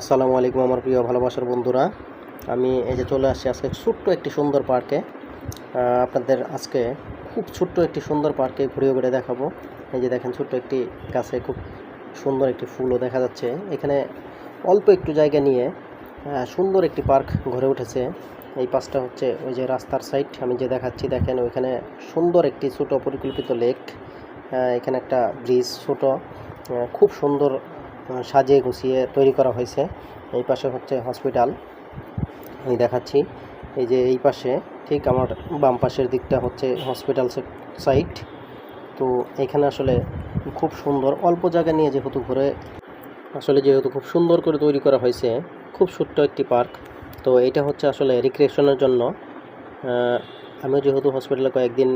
আসসালামু আলাইকুম আমার প্রিয় ভালোবাসার বন্ধুরা। আমি এই যে চলে আসছি আজকে ছোট্ট একটি সুন্দর পার্কে। আপনাদের আজকে খুব ছোট্ট একটি সুন্দর পার্কে ঘুরে ঘুরে দেখাবো। এই যে দেখেন ছোট্ট একটি গাছে খুব সুন্দর একটি ফুলও দেখা যাচ্ছে। এখানে অল্প একটু জায়গা নিয়ে সুন্দর একটি পার্ক ঘরে উঠেছে। এই পাশটা হচ্ছে ওই যে রাস্তার সাইড, আমি যে দেখাচ্ছি দেখেন ওইখানে সুন্দর একটি ছোট পরিকল্পিত লেক। এখানে একটা ব্রিজ ছোট। খুব সুন্দর সাজিয়ে গুছিয়ে তৈরি করা হয়েছে। এই পাশে হচ্ছে হসপিটাল। আমি দেখাচ্ছি। এই যে এই পাশে ঠিক আমার বাম পাশের দিকটা হচ্ছে হসপিটাল সাইট। তো এখানে আসলে খুব সুন্দর অল্প জায়গা নিয়ে যেহেতু ঘুরে, আসলে যেহেতু খুব সুন্দর করে তৈরি করা হয়েছে, খুব ছোট্ট একটি পার্ক। তো এটা হচ্ছে আসলে রিক্রিয়েশনের জন্য। আমি যেহেতু হসপিটালে কয়েকদিন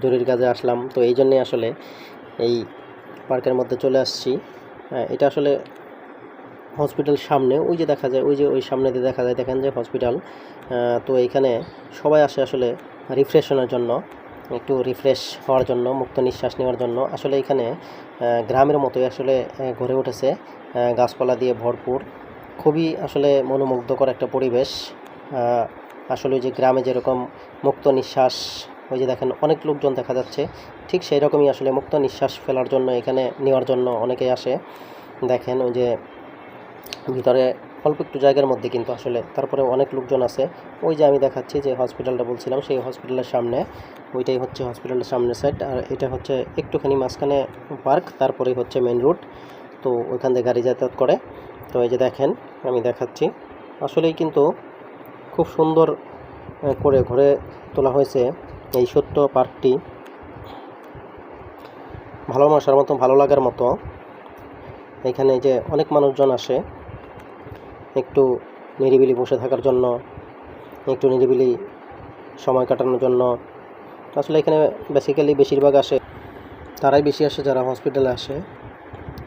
দূরের কাজে আসলাম, তো এই জন্যে আসলে এই পার্কের মধ্যে চলে আসছি। এটা আসলে হসপিটাল সামনে, ওই যে দেখা যায়, ওই যে ওই সামনে দিয়ে দেখা যায়, দেখেন যে হসপিটাল তো এইখানে সবাই আসে আসলে রিফ্রেশনের জন্য, একটু রিফ্রেশ হওয়ার জন্য, মুক্ত নিঃশ্বাস নেওয়ার জন্য। আসলে এখানে গ্রামের মতোই আসলে গড়ে উঠেছে গাছপালা দিয়ে ভরপুর, খুবই আসলে মনোমুগ্ধকর একটা পরিবেশ। আসলে যে গ্রামে যেরকম মুক্ত নিঃশ্বাস ওই যে দেখেন অনেক লোকজন দেখা যাচ্ছে। ঠিক সেই রকমই আসলে মুক্ত নিঃশ্বাস ফেলার জন্য এখানে নেওয়ার জন্য অনেকেই আসে। দেখেন ওই যে ভিতরে অল্প একটু জায়গার মধ্যে কিন্তু আসলে তারপরে অনেক লোকজন আছে। ওই যে আমি দেখাচ্ছি যে হসপিটালটা বলছিলাম, সেই হসপিটালের সামনে। ওইটাই হচ্ছে হসপিটালের সামনের সাইড আর এটা হচ্ছে একটুখানি মাঝখানে পার্ক, তারপরেই হচ্ছে মেন রোড তো ওইখান থেকে গাড়ি যাতায়াত করে। তো এই যে দেখেন, আমি দেখাচ্ছি। আসলেই কিন্তু খুব সুন্দর করে ঘুরে তোলা হয়েছে। এই ছোট্ট পার্কটি ভালোবাসার মতো, ভালো লাগার মতো। এখানে যে অনেক মানুষজন আসে, একটু নিরিবিলি বসে থাকার জন্য, একটু নিরিবিলি সময় কাটানোর জন্য। আসলে এখানে বেসিক্যালি বেশিরভাগ আসে, তারাই বেশি আসে যারা হসপিটালে আসে।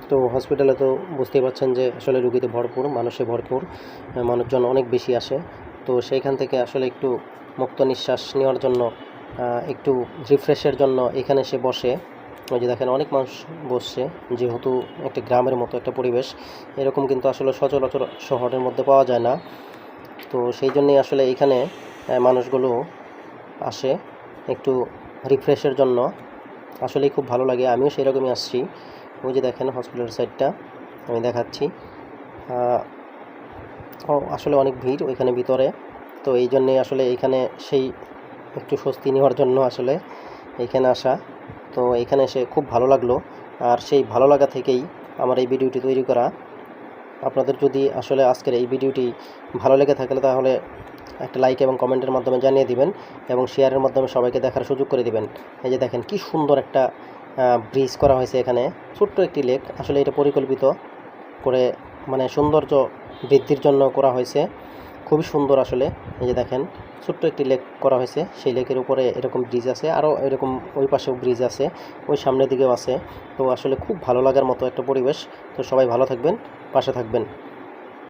তো হসপিটালে তো বুঝতেই পারছেন যে আসলে রুগীতে ভরপুর, মানুষে ভরপুর, মানুষজন অনেক বেশি আসে। তো সেইখান থেকে আসলে একটু মুক্ত নিঃশ্বাস নেওয়ার জন্য একটু রিফ্রেশের জন্য এখানে এসে বসে। ওই যে দেখেন অনেক মানুষ বসছে, যেহেতু একটা গ্রামের মতো একটা পরিবেশ, এরকম কিন্তু আসলে সচরাচর শহরের মধ্যে পাওয়া যায় না। তো সেই জন্যই আসলে এখানে মানুষগুলো আসে একটু রিফ্রেশের জন্য। আসলেই খুব ভালো লাগে, আমিও সেই রকমই আসছি। ওই যে দেখেন হসপিটাল সাইডটা আমি দেখাচ্ছি। আসলে অনেক ভিড় ওইখানে ভিতরে। তো এই জন্যে আসলে এইখানে সেই একটু স্বস্তি নেওয়ার জন্য আসলে এইখানে আসা। তো এখানে এসে খুব ভালো লাগল। আর সেই ভালো লাগা থেকেই আমার এই ভিডিওটি তৈরি করা। আপনাদের যদি আসলে আজকের এই ভিডিওটি ভালো লেগে থাকলে তাহলে একটা লাইক এবং কমেন্টের মাধ্যমে জানিয়ে দিবেন এবং শেয়ারের মাধ্যমে সবাইকে দেখার সুযোগ করে দিবেন। এই যে দেখেন কি সুন্দর একটা ব্রিজ করা হয়েছে এখানে। ছোট্ট একটি লেক আসলে এটা পরিকল্পিত করে মানে সৌন্দর্য বৃদ্ধির জন্য করা হয়েছে। খুবই সুন্দর আসলে। এই যে দেখেন, ছোট্ট একটি লেক করা হয়েছে। সেই লেকের উপরে এরকম ব্রিজ আছে। আরও এরকম ওই পাশেও ব্রিজ আছে। ওই সামনের দিকেও আছে। তো আসলে খুব ভালো লাগার মতো একটা পরিবেশ। তো সবাই ভালো থাকবেন, পাশে থাকবেন।